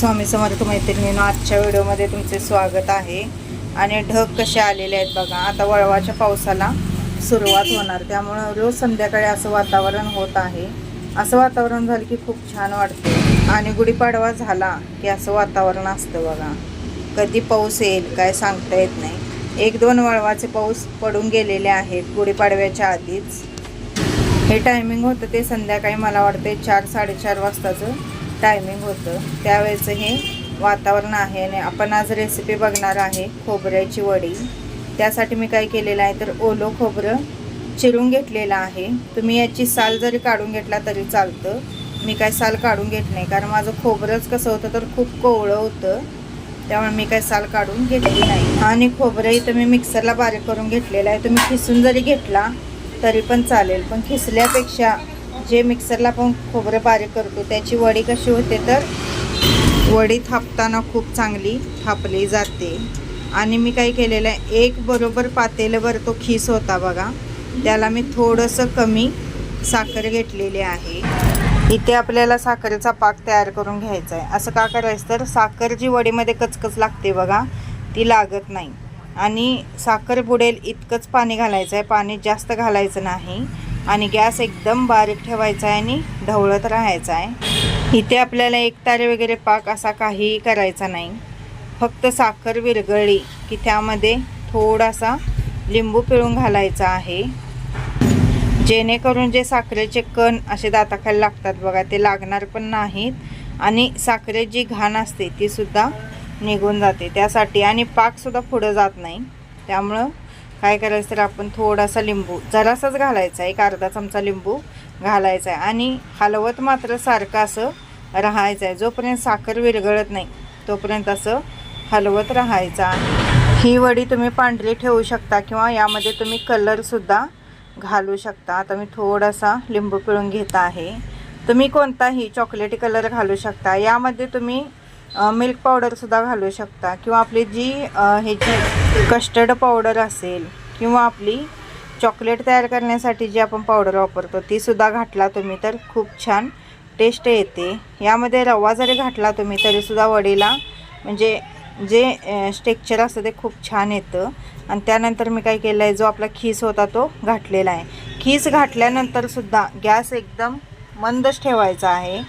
स्वामी समर्थ मैत्रिणीनं आजच्या व्हिडिओमध्ये तुमचे स्वागत आहे. आणि ढग कसे आलेले आहेत बघा आता वळवाच्या पावसाला सुरुवात होणार. त्यामुळं रोज संध्याकाळी असं वातावरण होत आहे. असं वातावरण झालं की खूप छान वाटते. आणि गुढीपाडवा झाला की असं वातावरण असतं बघा. कधी पाऊस येईल काय सांगता येत नाही. एक दोन वळवाचे पाऊस पडून गेलेले आहेत गुढीपाडव्याच्या आधीच. हे टायमिंग होतं ते संध्याकाळी मला वाटते चार साडेचार वाजताचं. टायमिंग होतं. त्यावेळेचं हे वातावरण आहे आणि आपण आज रेसिपी बघणार आहे खोबऱ्याची वडी. त्यासाठी मी काय केलेलं आहे तर ओलं खोबरं चिरून घेतलेलं आहे. तुम्ही याची साल जरी काढून घेतला तरी चालतं. मी काय साल काढून घेत नाही कारण माझं खोबरंच कसं होतं तर खूप कोवळं होतं. त्यामुळे मी काय साल काढून घेतली नाही. आणि खोबरंही तुम्ही मिक्सरला बारीक करून घेतलेलं आहे. तुम्ही खिसून जरी घेतला तरी पण चालेल. पण खिसल्यापेक्षा जे मिक्सरला आपण खोबरं बारीक करतो त्याची वडी कशी होते तर वडी थापताना खूप चांगली थापली जाते. आणि मी काय केलेलं आहे एक बरोबर पातेलंवर तो खीस होता बघा त्याला मी थोडंसं कमी साखर घेतलेली आहे. इथे आपल्याला साखरेचा पाक तयार करून घ्यायचा आहे. असं का करायचं तर साखर जी वडीमध्ये कचकच लागते बघा ती लागत नाही. आणि साखर बुडेल इतकंच पाणी घालायचं आहे पाणी जास्त घालायचं नाही. आणि गॅस एकदम बारीक ठेवायचा आहे आणि ढवळत राहायचा आहे. इथे आपल्याला एक तारे वगैरे पाक असा काहीही करायचा नाही. फक्त साखर विरघळली की त्यामध्ये थोडासा लिंबू पिळून घालायचा आहे. जेणेकरून जे साखरेचे कण असे दाताखाली लागतात बघा ते लागणार पण नाहीत आणि साखरेची जी घाण असते तीसुद्धा निघून जाते. त्यासाठी आणि पाकसुद्धा पुढं जात नाही. त्यामुळं काय करायचं तर आपण थोडासा लिंबू जरासाच घालायचा एक अर्धा चमचा लिंबू घालायचा आहे. आणि हलवत मात्र सारखं असं राहायचं आहे. जोपर्यंत साखर विरघळत नाही तोपर्यंत असं हलवत राहायचा ही वडी तुम्ही पांढरी ठेवू शकता किंवा यामध्ये तुम्ही कलरसुद्धा घालू शकता. आता मी थोडासा लिंबू पिळून घेत आहे. तुम्ही कोणताही चॉकलेटी कलर घालू शकता. यामध्ये तुम्ही मिल्क पावडरसुद्धा घालू शकता. किंवा आपली जी ह्याची कस्टर्ड पावडर असेल किंवा आपली चॉकलेट तयार करण्यासाठी जी आपण पावडर वापरतो तीसुद्धा घातला तुम्ही तर खूप छान टेस्ट येते. यामध्ये रवा जरी घातला तुम्ही तरीसुद्धा वडीला म्हणजे जे स्टेक्चर असतं ते खूप छान येतं. आणि त्यानंतर मी काय केलं आहे जो आपला खीस होता तो घातलेला आहे. खीस घातल्यानंतरसुद्धा गॅस एकदम मंदच ठेवायचा आहे.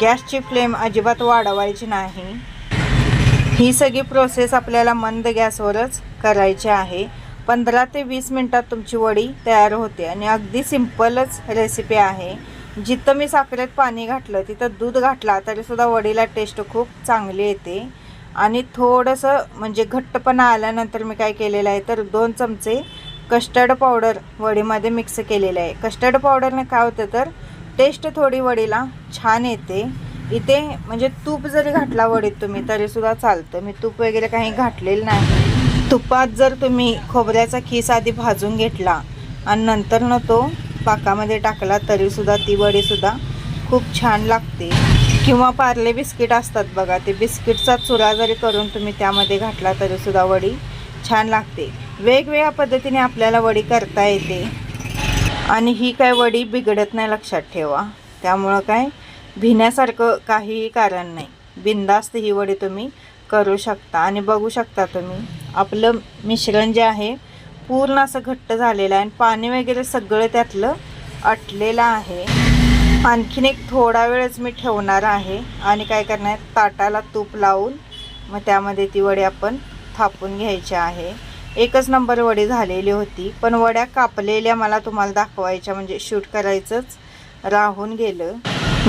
गॅसची फ्लेम अजिबात वाढवायची नाही. ही सगळी प्रोसेस आपल्याला मंद गॅसवरच करायची आहे. पंधरा ते वीस मिनटात तुमची वडी तयार होते आणि अगदी सिम्पलच रेसिपी आहे. जिथं मी साखरेत पाणी घातलं तिथं दूध घातला तरीसुद्धा वडीला टेस्ट खूप चांगली येते. आणि थोडंसं म्हणजे घट्टपणा आल्यानंतर मी काय केलेलं आहे तर दोन चमचे कस्टर्ड पावडर वडीमध्ये मिक्स केलेलं आहे. कस्टर्ड पावडरने काय होतं तर टेस्ट थोडी वडीला छान येते. इथे म्हणजे तूप जरी घातला वडीत तुम्ही तरीसुद्धा चालतं. मी तूप वगैरे काही घातलेलं नाही. तुपात जर तुम्ही खोबऱ्याचा खीस आधी भाजून घेतला आणि नंतर न तो पाकामध्ये टाकला तरीसुद्धा ती वडीसुद्धा खूप छान लागते. किंवा पार्ले बिस्किट असतात बघा ते बिस्किटचा चुरा जरी करून तुम्ही त्यामध्ये घातला तरीसुद्धा वडी छान लागते. वेगवेगळ्या पद्धतीने आपल्याला वडी करता येते. आणि ही काय वडी बिघडत नाही लक्षात ठेवा. त्यामुळं काय? भिण्यासारखं काहीही कारण नाही. बिंदास्त ही वडी तुम्ही करू शकता आणि बघू शकता तुम्ही. आपलं मिश्रण जे आहे पूर्ण असं घट्ट झालेलं आहे आणि पाणी वगैरे सगळं त्यातलं अटलेलं आहे. आणखीन एक थोडा वेळच मी ठेवणार आहे आणि काय करणार? ताटाला तूप लावून मग त्यामध्ये ती वडी आपण थापून घ्यायची आहे. एकच नंबर वडी झालेली होती. पण वड्या कापलेल्या मला तुम्हाला दाखवायच्या म्हणजे शूट करायचंच राहून गेलं.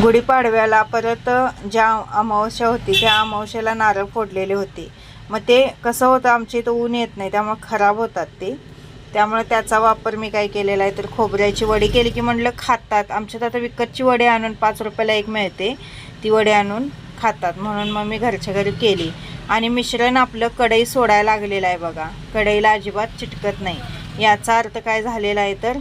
गुढीपाडव्याला परत ज्या अमावस्या होती त्या अमावस्याला नारळ फोडलेले होते. मग ते कसं होतं आमच्या इथं ऊन येत नाही त्यामुळे खराब होतात ते. त्यामुळे त्याचा वापर मी काय केलेला आहे तर खोबऱ्याची वडी केली की म्हणलं खातात. आमच्यात आता विकतची वडी आणून पाच रुपयाला एक मिळते ती वडी आणून खातात. म्हणून मग मी घरच्या घरी केली. आणि मिश्रण आपलं कढई सोडायला लागलेलं आहे बघा. कढईला अजिबात चिटकत नाही. याचा अर्थ काय झालेला आहे तर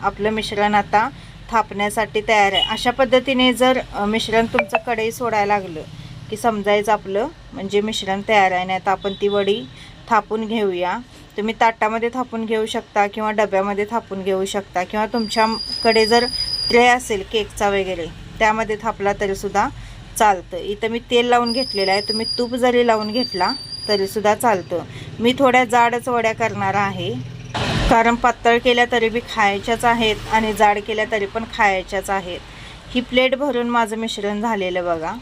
आपलं मिश्रण आता थापण्यासाठी तयार आहे. अशा पद्धतीने जर मिश्रण तुमचं कढई सोडायला लागलं की समजायचं आपलं म्हणजे मिश्रण तयार आहे नाही तर आपण ती वडी थापून घेऊया. तुम्ही ताटामध्ये थापून घेऊ शकता किंवा डब्यामध्ये थापून घेऊ शकता. किंवा तुमच्याकडे जर ट्रे असेल केकचा वगैरे त्यामध्ये थापला तरीसुद्धा चालतं. इथं मी तेल लावून घेतलेलं आहे. तुम्ही तूप जरी लावून घेतला तरीसुद्धा चालतं. मी थोड्या जाडच वड्या करणार आहे. कारण पातळ केल्या तरी बी खायच्याच आहेत आणि जाड केल्या तरी पण खायच्याच आहेत. ही प्लेट भरून माझं मिश्रण झालेलं बघा.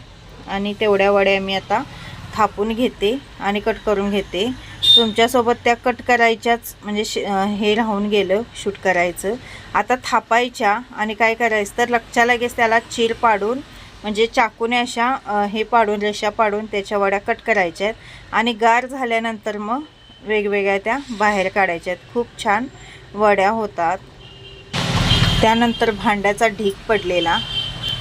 आणि तेवढ्या वड्या मी आता थापून घेते आणि कट करून घेते. तुमच्यासोबत त्या कट करायच्याच म्हणजे श हे राहून गेलं शूट करायचं. आता थापायच्या आणि काय करायचं तर लक्षात लगेच त्याला चीर पाडून म्हणजे चाकूने अशा हे पाडून रेषा पाडून त्याच्या वड्या कट करायच्या आहेत आणि गार झाल्यानंतर मग वेगवेगळ्या त्या बाहेर काढायच्या आहेत खूप छान वड्या होतात. त्यानंतर भांड्याचा ढीक पडलेला.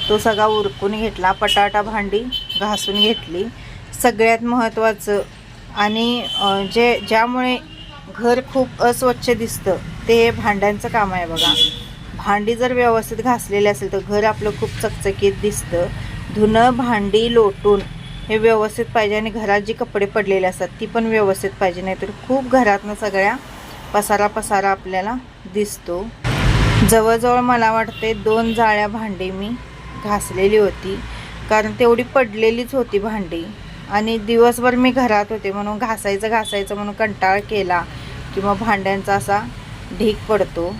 तो सगळा उरकून घेतला पटाटा भांडी घासून घेतली. सगळ्यात महत्त्वाचं आणि जे ज्यामुळे घर खूप अस्वच्छ दिसतं ते भांड्यांचं काम आहे बघा. भांडी जर व्यवस्थित घासलेली असेल तर घर आपलं खूप चकचकीत दिसतं. धुणं भांडी लोटून हे व्यवस्थित पाहिजे आणि घरात जी कपडे पडलेले असतात ती पण व्यवस्थित पाहिजे नाहीतर खूप घरातनं सगळ्या पसारा पसारा आपल्याला दिसतो. जवळजवळ मला वाटते दोन जाळ्या भांडी मी घासलेली होती. कारण तेवढी पडलेलीच होती भांडी. आणि दिवसभर मी घरात होते म्हणून घासायचं घासायचं म्हणून कंटाळ केला किंवा भांड्यांचा असा ढीक पडतो.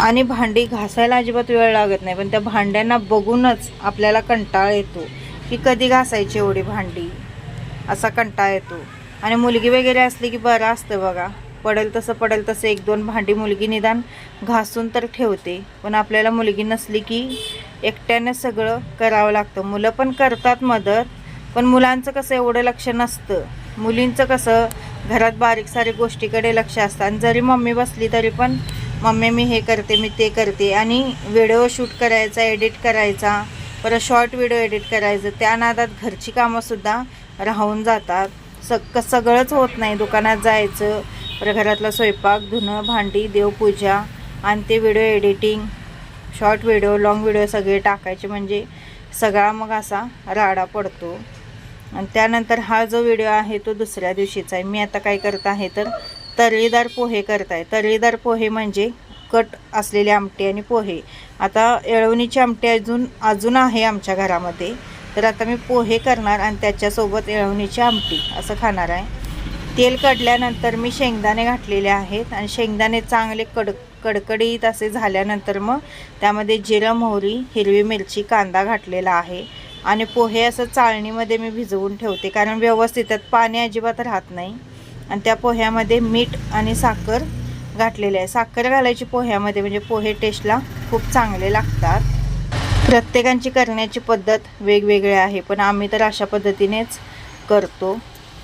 आणि भांडी घासायला अजिबात वेळ लागत नाही पण त्या भांड्यांना बघूनच आपल्याला कंटाळ येतो की कधी घासायची एवढी भांडी? असा कंटाळ येतो. आणि मुलगी वगैरे असली की बरं असतं बघा. पडेल तसं पडेल तसं एक दोन भांडी मुलगी निदान घासून तर ठेवते. पण आपल्याला मुलगी नसली की एकट्याने सगळं करावं लागतं. मुलं पण करतात मदत पण मुलांचं कसं एवढं लक्ष नसतं. मुलींचं कसं घरात बारीक सारीक गोष्टीकडे लक्ष असतं. आणि जरी मम्मी बसली तरी पण मम्मी मी हे करते मी ते करते. आणि व्हिडिओ शूट करायचा एडिट करायचा परत शॉर्ट व्हिडिओ एडिट करायचं. त्या नादात घरची कामंसुद्धा राहून जातात. सग सगळंच होत नाही. दुकानात जायचं परत घरातला स्वयंपाक धुणं भांडी देवपूजा आणि ते video editing short video long video सगळे टाकायचे. म्हणजे सगळा मग असा राडा पडतो. आणि त्यानंतर हा जो व्हिडिओ आहे तो दुसऱ्या दिवशीचा आहे. मी आता काय करत आहे तर तर्रीदार पोहे करत आहे तर्रीदार पोहे म्हणजे कट असलेले आमटे आणि पोहे. आता येळवणीची आमटी अजून अजून आहे आमच्या घरामध्ये. तर आता मी पोहे करणार आणि त्याच्यासोबत येळवणीची आमटी असं खाणार आहे. तेल कडल्यानंतर मी शेंगदाणे घातलेले आहेत आणि शेंगदाणे चांगले कड कडकडीत असे झाल्यानंतर मग त्यामध्ये जिरं मोहरी हिरवी मिरची कांदा घातलेला आहे. आणि पोहे असं चाळणीमध्ये मी भिजवून ठेवते कारण व्यवस्थित पाणी अजिबात राहत नाही. आणि त्या पोह्यामध्ये मीठ आणि साखर घातलेले आहे. साखर घालायची पोह्यामध्ये म्हणजे पोहे टेस्टला खूप चांगले लागतात. प्रत्येकांची करण्याची पद्धत वेगवेगळी आहे पण आम्ही तर अशा पद्धतीनेच करतो.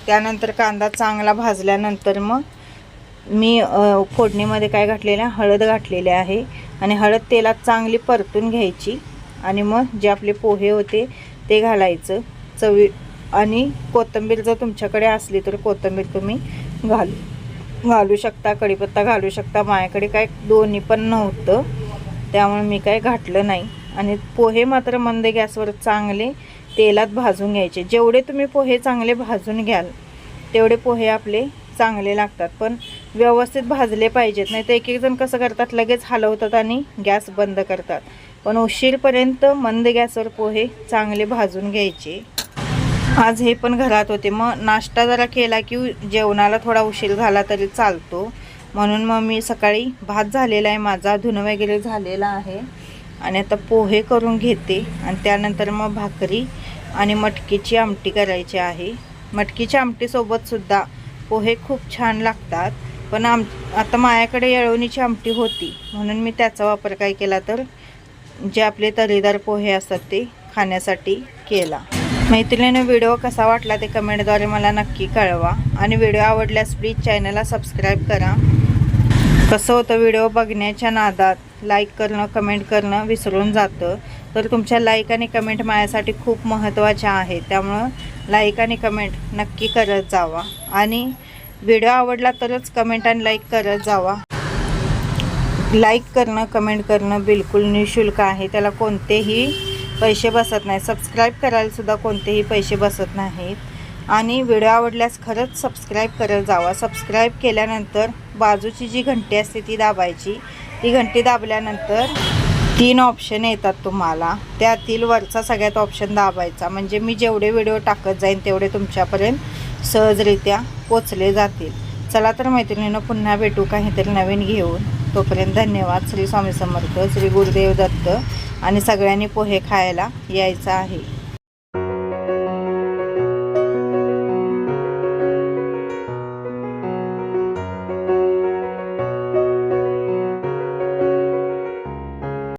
त्यानंतर कांदा चांगला भाजल्यानंतर मग मी फोडणीमध्ये काय घातलेलं आहे? हळद घातलेली आहे आणि हळद तेलात चांगली परतून घ्यायची आणि मग जे आपले पोहे होते ते घालायचं. चवी आणि कोथिंबीर जर तुमच्याकडे असली तर कोथिंबीर तुम्ही घालू घालू शकता कढीपत्ता घालू शकता. माझ्याकडे काय दोन्ही पण नव्हतं त्यामुळे मी काय घातलं नाही. आणि पोहे मात्र मंद गॅसवर चांगले तेलात भाजून घ्यायचे. जेवढे तुम्ही पोहे चांगले भाजून घ्याल तेवढे पोहे आपले चांगले लागतात. पण व्यवस्थित भाजले पाहिजेत नाही तर एक एक जण कसं करतात लगेच हलवतात आणि गॅस बंद करतात. पण उशीरपर्यंत मंद गॅसवर पोहे चांगले भाजून घ्यायचे. आज हे पण घरात होते. मग नाश्ता जरा केला की जेवणाला थोडा उशीर झाला तरी चालतो. म्हणून मग मी सकाळी भात झालेला आहे माझा धुणं वगैरे झालेला आहे. आणि आता पोहे करून घेते. आणि त्यानंतर मग भाकरी आणि मटकीची आमटी करायची आहे. मटकीच्या आमटीसोबतसुद्धा पोहे खूप छान लागतात. पण आम आता माझ्याकडे येळवणीची आमटी होती. म्हणून मी त्याचा वापर काय केला तर जे आपले तरीदार पोहे असतात ते खाण्यासाठी केला. मैत्रिणीनं व्हिडिओ कसा वाटला ते कमेंटद्वारे मला नक्की कळवा. आणि व्हिडिओ आवडल्यास प्लीज चॅनलला सबस्क्राईब करा. कसं होतं व्हिडिओ बघण्याच्या नादात लाईक करणं कमेंट करणं विसरून जातं. तर तुमच्या लाईक आणि कमेंट माझ्यासाठी खूप महत्त्वाच्या आहेत त्यामुळं लाईक आणि कमेंट नक्की करत जावा. आणि व्हिडिओ आवडला तरच कमेंट आणि लाईक करत जावा. लाईक करणं कमेंट करणं बिलकुल निशुल्क आहे. त्याला कोणतेही पैसे बसत नाही सबस्क्राईब करायलासुद्धा कोणतेही पैसे बसत नाहीत. आणि व्हिडिओ आवडल्यास खरंच सबस्क्राईब करत जावा. सबस्क्राईब केल्यानंतर बाजूची जी घंटी असते ती दाबायची. ती घंटी दाबल्यानंतर तीन ऑप्शन येतात तुम्हाला. त्यातील वरचा सगळ्यात ऑप्शन दाबायचा. म्हणजे मी जेवढे व्हिडिओ टाकत जाईन तेवढे तुमच्यापर्यंत सहजरित्या पोचले जातील. चला तर मैत्रिणीनं पुन्हा भेटू काहीतरी नवीन घेऊन. तोपर्यंत धन्यवाद. श्री स्वामी समर्थ श्री गुरुदेव दत्त आणि सगळ्यांनी पोहे खायला यायचं आहे.